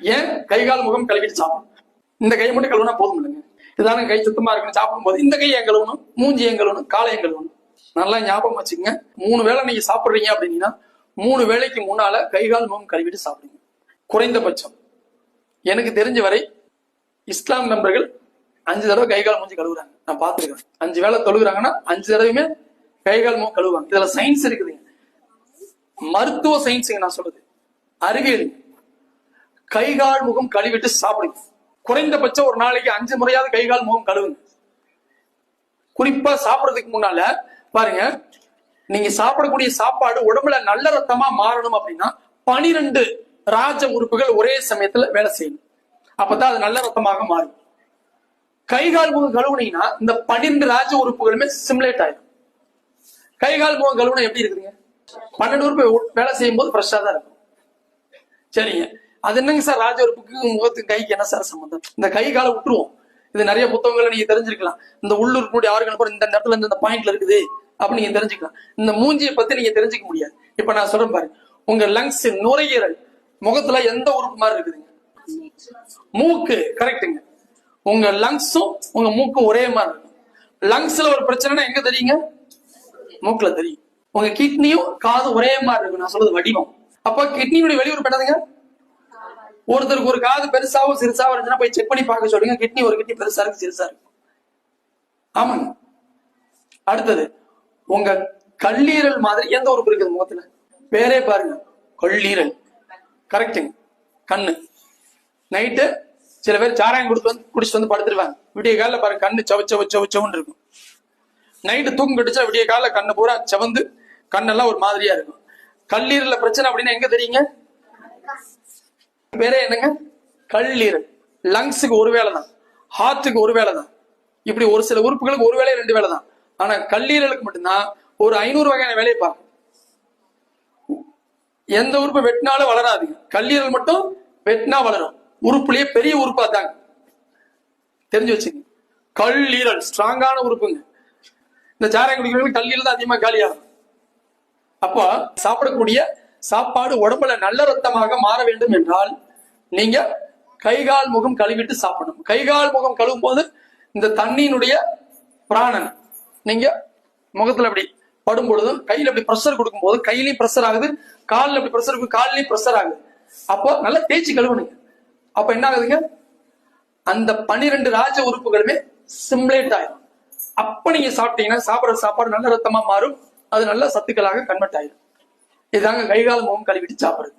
ஏன் கை கால் முகம் கழுவிட்டு சாப்பிடணும்? இந்த கை மட்டும் கழுவுனா போதும் இல்லைங்க. இதான கை சுத்தமா இருக்கணும் சாப்பிடும்போது இந்த கை ஏன் கழுவணும்? மூஞ்சி ஏன் கழுவணும்? காலை ஏன் கழுவணும்? நல்லா ஞாபகம் வச்சுக்கங்க. மூணு வேளை நீங்க சாப்பிடுறீங்க அப்படின்னா மூணு வேளைக்கு முன்னால கை கால் முகம் கழுவிட்டு சாப்பிடுங்க. குறைந்தபட்சம். எனக்கு தெரிஞ்ச வரை இஸ்லாம் நண்பர்கள் அஞ்சு தடவை கை கால் மூஞ்சி கழுவுறாங்க. நான் பார்த்துருக்கேன். அஞ்சு வேளை தொழுகிறாங்கன்னா அஞ்சு தடவையுமே கை கால் முகம் கழுவுவாங்க. இதுல சயின்ஸ் இருக்குதுங்க. மருத்துவ சயின்ஸுங்க நான் சொல்றது. அறிவியல் கை கால் முகம் கழுவிட்டு சாப்பிடுங்க. குறைந்தபட்சம் ஒரு நாளைக்கு அஞ்சு முறையாவது கை கால் முகம் கழுவுங்க. குறிப்பா சாப்பிடுறதுக்கு முன்னால பாருங்க நீங்க சாப்பிடக்கூடிய சாப்பாடு உடம்புல நல்ல ரத்தமா மாறணும் அப்படின்னா பனிரெண்டு ராஜ உறுப்புகள் ஒரே சமயத்துல வேலை செய்யணும் அப்பதான் அது நல்ல ரத்தமாக மாறும். கை கால் முகம் கழுவுனீங்கன்னா இந்த பன்னிரெண்டு ராஜ உறுப்புகளுமே சிமுலேட் ஆயிடும். கை கால் முகம் கழுவுனா எப்படி இருக்குதுங்க? பன்னெண்டு உறுப்பு வேலை செய்யும் போது ஃப்ரெஷ்ஷா தான் இருக்கும். சரிங்க. அது என்னங்க சார் ராஜ உறுப்புக்கு முகத்துக்கு கைக்கு என்ன சார் சம்பந்தம்? இந்த கை காலை விட்டுருவோம். இது நிறைய புத்தகங்களை நீங்க தெரிஞ்சிருக்கலாம். இந்த உள்ளூர் கூட ஆர்கன் கூட இந்த இடத்துல இந்த பாயிண்ட்ல இருக்குது அப்படின்னு நீங்க தெரிஞ்சுக்கலாம். இந்த மூஞ்சியை பத்தி நீங்க தெரிஞ்சுக்க முடியாது. இப்ப நான் சொல்றேன் பாருங்க உங்க லங்ஸ் நுரையீரல் முகத்துல எந்த உறுப்பு மாதிரி இருக்குதுங்க? மூக்கு கரெக்டுங்க உங்க லங்ஸும் உங்க மூக்கும் ஒரே மாதிரி இருக்கும். லங்ஸ்ல ஒரு பிரச்சனைனா எங்க தெரியுங்க? மூக்குல தெரியும். உங்க கிட்னியும் காது ஒரே மாதிரி இருக்கும். நான் சொல்றது வடிவம். அப்ப கிட்னியுடைய வெளியூர் என்னதுங்க? ஒருத்தருக்கு ஒரு காது பெருசாவும் சிறுசாவும் இருந்துச்சுன்னா போய் செக் பண்ணி பார்க்க சொல்லுங்க. கிட்னி ஒரு கிட்னி பெருசா இருக்கு சிறுசா இருக்கு. ஆமாங்க. அடுத்தது உங்க கல்லீரல் மாதிரி எந்த உறுப்பு இருக்குது முகத்துல? பேரே பாருங்க. கல்லீரல். கரெக்டுங்க கண்ணு. நைட்டு சில பேர் சாராயம் கொடுத்து வந்து குடிச்சிட்டு வந்து படுத்துருவாங்க. விடிய காலில் பாருங்க கண்ணு சவ சவ சவ சவன்னு இருக்கும். நைட்டு தூக்கம் கடிச்சா விடிய காலில் கண்ணு பூரா செவந்து கண்ணெல்லாம் ஒரு மாதிரியா இருக்கும். கல்லீரல பிரச்சனை அப்படின்னா எங்க தெரியுங்க? பேரே என்னங்க? கல்லீரல். லங்ஸுக்கு ஒரு வேலை தான் ஹார்ட்டுக்கு ஒரு வேலை தான் இப்படி ஒரு சில உறுப்புகளுக்கு ஒரு வேலை ரெண்டு வேலை தான் ஆனா கல்லீரலுக்கு மட்டும்தான் ஒரு ஐநூறு வகையான வேலையை பார்க்கும். எந்த உறுப்பு வெட்டினாலும் வளராதுங்க. கல்லீரல் மட்டும் வெட்டினா வளரும். உறுப்புலயே பெரிய உறுப்பா தாங்க தெரிஞ்சு வச்சுங்க. கல்லீரல் ஸ்ட்ராங்கான உறுப்புங்க. இந்த சாராயம் கல்லீரல் தான் அதிகமா காலியாகும். அப்போ சாப்பிடக்கூடிய சாப்பாடு உடம்புல நல்ல ரத்தமாக மாற வேண்டும் என்றால் நீங்க கைகால் முகம் கழுவிட்டு சாப்பிடணும். கைகால் முகம் கழுவும் போது இந்த தண்ணியினுடைய பிராணன் நீங்க முகத்துல அப்படி படும் பொழுதும் கையில அப்படி ப்ரெஷர் கொடுக்கும் போது கையிலயும் ப்ரெஷர் ஆகுது காலில் அப்படி ப்ரெஷர் இருக்கு காலிலையும் ப்ரெஷர் ஆகுது. அப்போ நல்லா தேய்ச்சி கழுவுனுங்க அப்ப என்ன ஆகுதுங்க? அந்த பனிரெண்டு ராஜ உறுப்புகளுமே சிம்லேட் ஆயிடும் அப்ப நீங்க சாப்பிட்டீங்கன்னா சாப்பிட்ற சாப்பாடு நல்ல ரத்தமா மாறும் அது நல்ல சத்துக்களாக கன்வெர்ட் ஆயிடும் இதாங்க கைகால் முகம் கழுவிட்டு சாப்பிடுறது.